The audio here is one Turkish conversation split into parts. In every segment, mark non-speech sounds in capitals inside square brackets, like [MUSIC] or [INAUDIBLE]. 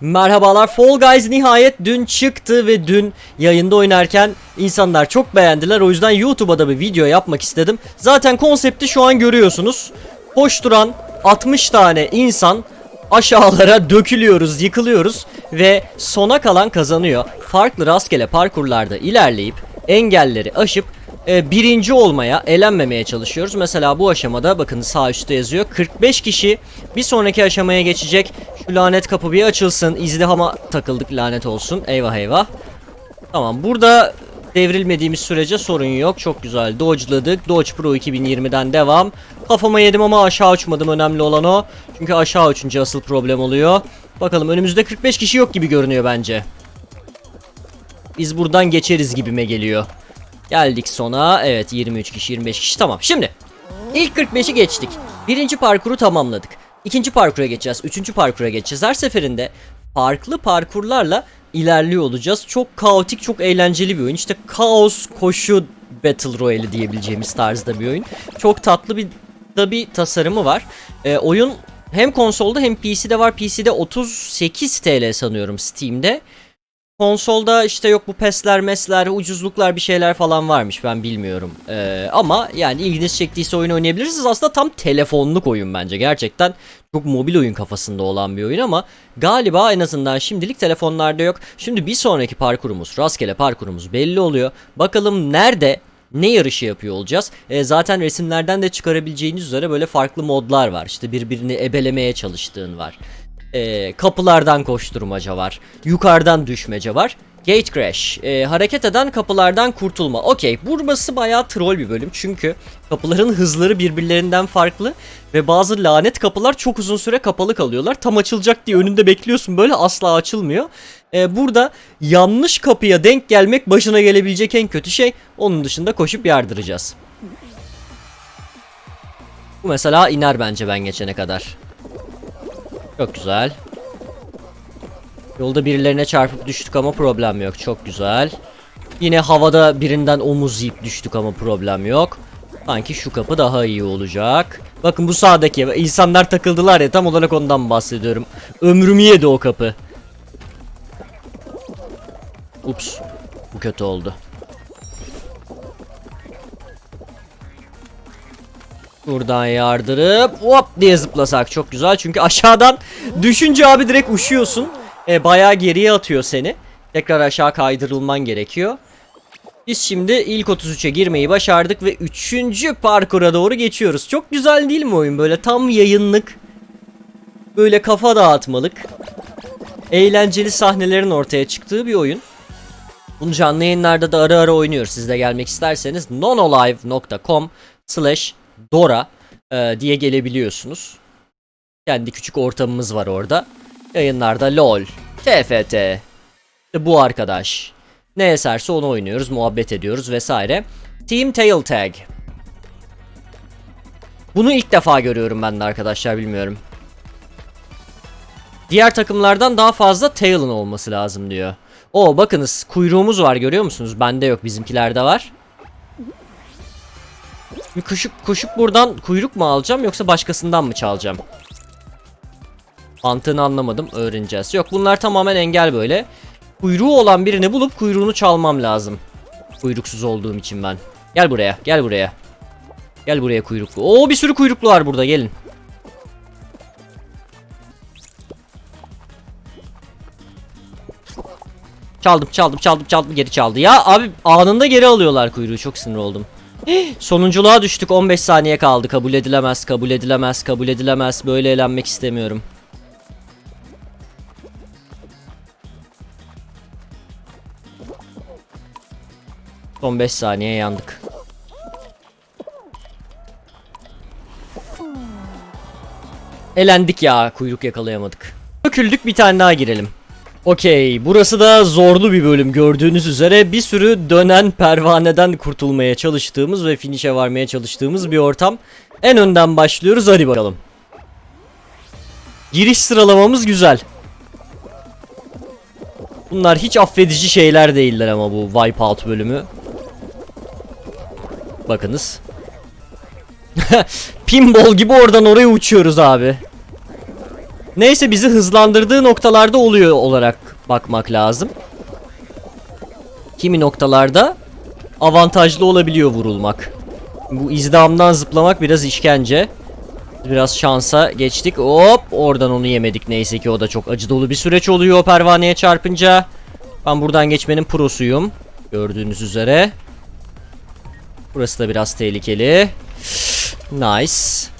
Merhabalar Fall Guys nihayet dün çıktı ve dün yayında oynarken insanlar çok beğendiler. O yüzden YouTube'a da bir video yapmak istedim. Zaten konsepti şu an görüyorsunuz. Koşturan 60 tane insan aşağılara dökülüyoruz, yıkılıyoruz ve sona kalan kazanıyor. Farklı rastgele parkurlarda ilerleyip engelleri aşıp e, birinci olmaya, elenmemeye çalışıyoruz. Mesela bu aşamada bakın sağ üstte yazıyor. 45 kişi bir sonraki aşamaya geçecek. Şu lanet kapı bir açılsın. İzdihama takıldık lanet olsun. Eyvah eyvah. Tamam burada devrilmediğimiz sürece sorun yok. Çok güzel dodge'ladık. Dodge Pro 2020'den devam. Kafama yedim ama aşağı uçmadım. Önemli olan o. Çünkü aşağı uçunca asıl problem oluyor. Bakalım önümüzde 45 kişi yok gibi görünüyor bence. Biz buradan geçeriz gibime geliyor. Geldik sona. Evet 23 kişi 25 kişi tamam. Şimdi ilk 45'i geçtik. Birinci parkuru tamamladık. İkinci parkura geçeceğiz. Üçüncü parkura geçeceğiz. Her seferinde farklı parkurlarla ilerliyor olacağız. Çok kaotik, çok eğlenceli bir oyun. İşte kaos koşu Battle Royale diyebileceğimiz tarzda bir oyun. Çok tatlı bir da bir tasarımı var. Ee, oyun hem konsolda hem PC'de var. PC'de 38 TL sanıyorum Steam'de. Konsolda işte yok bu pesler mesler ucuzluklar bir şeyler falan varmış ben bilmiyorum. Ee, ama yani ilginiz çektiyse oyun oynayabilirsiniz. Aslında tam telefonluk oyun bence. Gerçekten çok mobil oyun kafasında olan bir oyun ama galiba en azından şimdilik telefonlarda yok. Şimdi bir sonraki parkurumuz rastgele parkurumuz belli oluyor. Bakalım nerede ne yarışı yapıyor olacağız. Ee, zaten resimlerden de çıkarabileceğiniz üzere böyle farklı modlar var. İşte birbirini ebelemeye çalıştığın var. Ee, kapılardan koşturmaca var. Yukarıdan düşmece var. Gate Crash. Ee, hareket eden kapılardan kurtulma. Okey. Burası bayağı troll bir bölüm. Çünkü kapıların hızları birbirlerinden farklı. Ve bazı lanet kapılar çok uzun süre kapalı kalıyorlar. Tam açılacak diye önünde bekliyorsun böyle asla açılmıyor. Ee, burada yanlış kapıya denk gelmek başına gelebilecek en kötü şey. Onun dışında koşup yardıracağız. Bu mesela iner bence ben geçene kadar. Çok güzel. Yolda birilerine çarpıp düştük ama problem yok. Çok güzel. Yine havada birinden omuz yiyip düştük ama problem yok. Sanki şu kapı daha iyi olacak. Bakın bu sağdaki insanlar takıldılar ya tam olarak ondan bahsediyorum. Ömrümü yedi o kapı. Ups. Bu kötü oldu. Buradan yardırıp hop diye zıplasak çok güzel. Çünkü aşağıdan düşünce abi direkt uçuyorsun. E, bayağı geriye atıyor seni. Tekrar aşağı kaydırılman gerekiyor. Biz şimdi ilk 33'e girmeyi başardık ve 3. parkura doğru geçiyoruz. Çok güzel değil mi oyun? Böyle tam yayınlık. Böyle kafa dağıtmalık. Eğlenceli sahnelerin ortaya çıktığı bir oyun. Bunu canlı yayınlarda da ara ara oynuyoruz. Siz de gelmek isterseniz nonolive.com slash Dora e, diye gelebiliyorsunuz. Kendi küçük ortamımız var orada. Yayınlarda LOL, TFT, işte bu arkadaş. Ne eserse onu oynuyoruz, muhabbet ediyoruz vesaire. Team Tail Tag. Bunu ilk defa görüyorum ben de arkadaşlar bilmiyorum. Diğer takımlardan daha fazla Tail'ın olması lazım diyor. O bakınız kuyruğumuz var görüyor musunuz? Bende yok bizimkilerde var. Bir koşup koşup buradan kuyruk mu alacağım yoksa başkasından mı çalacağım? Mantığını anlamadım öğreneceğiz. Yok bunlar tamamen engel böyle. Kuyruğu olan birini bulup kuyruğunu çalmam lazım. Kuyruksuz olduğum için ben. Gel buraya gel buraya. Gel buraya kuyruklu. Oo bir sürü kuyruklu var burada gelin. Çaldım çaldım çaldım çaldım geri çaldı. Ya abi anında geri alıyorlar kuyruğu çok sinir oldum. Sonunculuğa düştük 15 saniye kaldı kabul edilemez kabul edilemez kabul edilemez böyle eğlenmek istemiyorum. Son 5 saniye yandık. Elendik ya kuyruk yakalayamadık. Döküldük bir tane daha girelim. Okey burası da zorlu bir bölüm gördüğünüz üzere bir sürü dönen pervaneden kurtulmaya çalıştığımız ve finish'e varmaya çalıştığımız bir ortam. En önden başlıyoruz hadi bakalım. Giriş sıralamamız güzel. Bunlar hiç affedici şeyler değiller ama bu Wipeout bölümü. Bakınız. [LAUGHS] Pinball gibi oradan oraya uçuyoruz abi. Neyse bizi hızlandırdığı noktalarda oluyor olarak bakmak lazım. Kimi noktalarda avantajlı olabiliyor vurulmak. Bu izdamdan zıplamak biraz işkence. Biraz şansa geçtik. Hop oradan onu yemedik neyse ki o da çok acı dolu bir süreç oluyor o pervaneye çarpınca. Ben buradan geçmenin prosuyum. Gördüğünüz üzere. Burası da biraz tehlikeli. [SIGHS] Nice.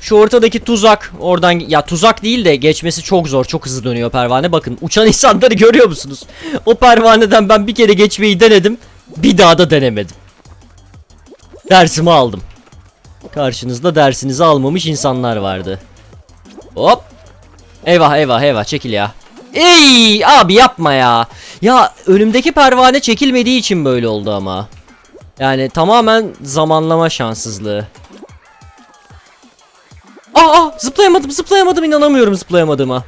Şu ortadaki tuzak oradan ya tuzak değil de geçmesi çok zor. Çok hızlı dönüyor pervane. Bakın uçan [LAUGHS] insanları görüyor musunuz? O pervaneden ben bir kere geçmeyi denedim. Bir daha da denemedim. Dersimi aldım. Karşınızda dersinizi almamış insanlar vardı. Hop. Eyvah eyvah eyvah çekil ya. Ey abi yapma ya. Ya önümdeki pervane çekilmediği için böyle oldu ama. Yani tamamen zamanlama şanssızlığı. Zıplayamadım zıplayamadım inanamıyorum zıplayamadığıma.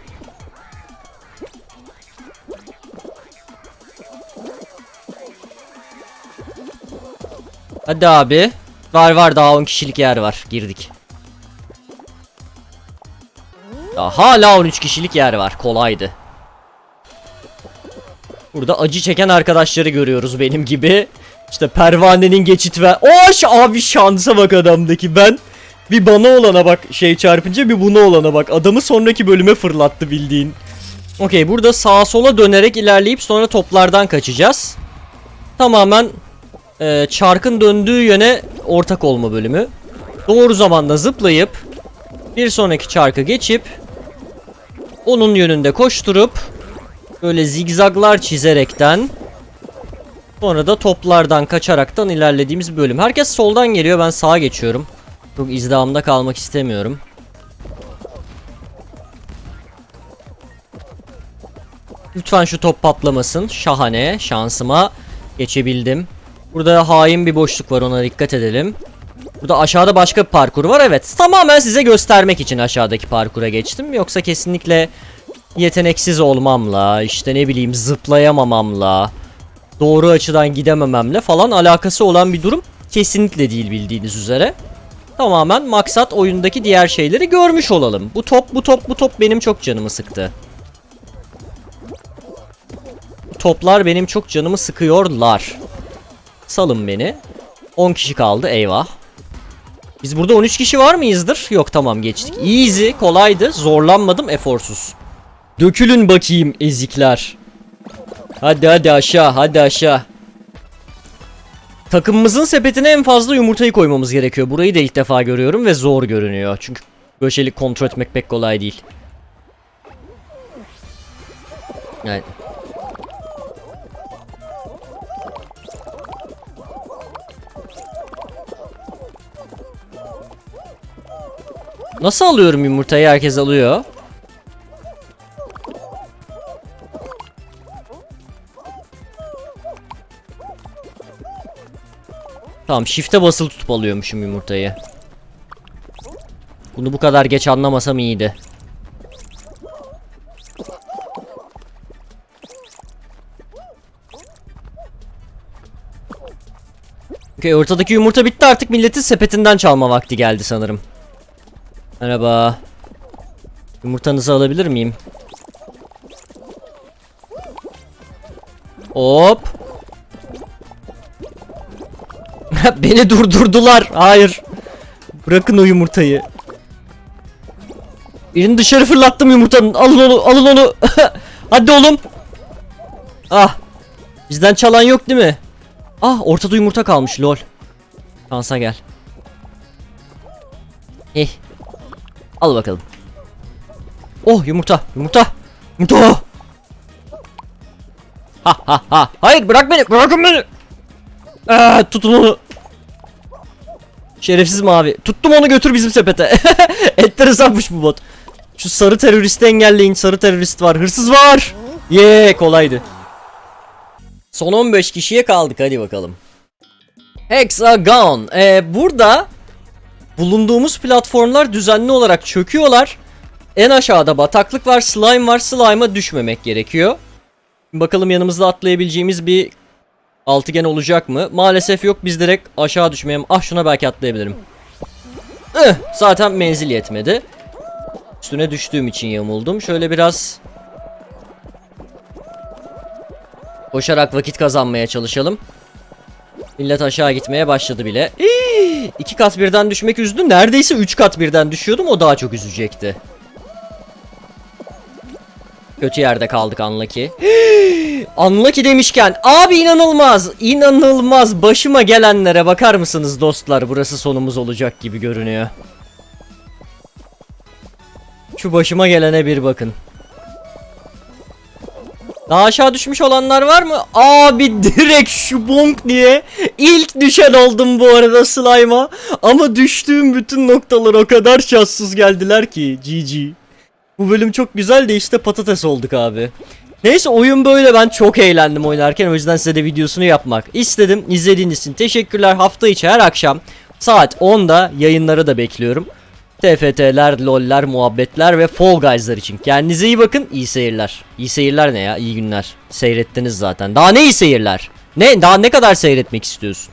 Hadi abi. Var var daha 10 kişilik yer var. Girdik. Ya hala 13 kişilik yer var. Kolaydı. Burada acı çeken arkadaşları görüyoruz benim gibi. İşte pervanenin geçit ver. Oş abi şansa bak adamdaki ben. Bir bana olana bak şey çarpınca bir buna olana bak. Adamı sonraki bölüme fırlattı bildiğin. Okey burada sağa sola dönerek ilerleyip sonra toplardan kaçacağız. Tamamen e, çarkın döndüğü yöne ortak olma bölümü. Doğru zamanda zıplayıp bir sonraki çarkı geçip onun yönünde koşturup böyle zigzaglar çizerekten sonra da toplardan kaçaraktan ilerlediğimiz bölüm. Herkes soldan geliyor ben sağa geçiyorum. Çok izdihamda kalmak istemiyorum. Lütfen şu top patlamasın. Şahane. Şansıma geçebildim. Burada hain bir boşluk var ona dikkat edelim. Burada aşağıda başka bir parkur var evet. Tamamen size göstermek için aşağıdaki parkura geçtim. Yoksa kesinlikle yeteneksiz olmamla, işte ne bileyim zıplayamamamla, doğru açıdan gidemememle falan alakası olan bir durum kesinlikle değil bildiğiniz üzere. Tamamen maksat oyundaki diğer şeyleri görmüş olalım. Bu top, bu top, bu top benim çok canımı sıktı. Toplar benim çok canımı sıkıyorlar. Salın beni. 10 kişi kaldı eyvah. Biz burada 13 kişi var mıyızdır? Yok tamam geçtik. Easy, kolaydı. Zorlanmadım, eforsuz. Dökülün bakayım ezikler. Hadi hadi aşağı, hadi aşağı. Takımımızın sepetine en fazla yumurtayı koymamız gerekiyor. Burayı da ilk defa görüyorum ve zor görünüyor. Çünkü böyle kontrol etmek pek kolay değil. Yani Nasıl alıyorum yumurtayı? Herkes alıyor. Tamam shift'e basılı tutup alıyormuşum yumurtayı. Bunu bu kadar geç anlamasam iyiydi. Okey ortadaki yumurta bitti artık milletin sepetinden çalma vakti geldi sanırım. Merhaba. Yumurtanızı alabilir miyim? Hop. Beni durdurdular. Hayır. Bırakın o yumurtayı. Birini dışarı fırlattım yumurtanın. Alın onu, alın onu. [LAUGHS] Hadi oğlum. Ah. Bizden çalan yok değil mi? Ah, ortada yumurta kalmış lol. Şansa gel. Eh. Al bakalım. Oh yumurta, yumurta. Yumurta. Ha ha ha. Hayır bırak beni, bırakın beni. Aa, tutun onu. Şerefsiz mavi. Tuttum onu götür bizim sepete. [LAUGHS] Enteresanmış bu bot. Şu sarı teröristi engelleyin. Sarı terörist var. Hırsız var. Ye kolaydı. Son 15 kişiye kaldık hadi bakalım. Hexagon. Ee, burada bulunduğumuz platformlar düzenli olarak çöküyorlar. En aşağıda bataklık var, slime var. Slime'a düşmemek gerekiyor. Bakalım yanımızda atlayabileceğimiz bir altıgen olacak mı? Maalesef yok. Biz direkt aşağı düşmeye... Ah şuna belki atlayabilirim. Ih, zaten menzil yetmedi. Üstüne düştüğüm için yamuldum. Şöyle biraz koşarak vakit kazanmaya çalışalım. Millet aşağı gitmeye başladı bile. Hii! İki kat birden düşmek üzdü. Neredeyse üç kat birden düşüyordum. O daha çok üzecekti. Kötü yerde kaldık Unlucky. [GASPS] Unlucky demişken abi inanılmaz inanılmaz başıma gelenlere bakar mısınız dostlar burası sonumuz olacak gibi görünüyor. Şu başıma gelene bir bakın. Daha aşağı düşmüş olanlar var mı? Abi direkt şu bonk diye ilk düşen oldum bu arada slime'a. Ama düştüğüm bütün noktalar o kadar şanssız geldiler ki GG. Bu bölüm çok güzel de işte patates olduk abi. Neyse oyun böyle ben çok eğlendim oynarken o yüzden size de videosunu yapmak istedim. İzlediğiniz için teşekkürler. Hafta içi her akşam saat 10'da yayınları da bekliyorum. TFT'ler, LoL'ler, muhabbetler ve Fall Guys'lar için. Kendinize iyi bakın. İyi seyirler. İyi seyirler ne ya? İyi günler. Seyrettiniz zaten. Daha ne iyi seyirler? Ne? Daha ne kadar seyretmek istiyorsun?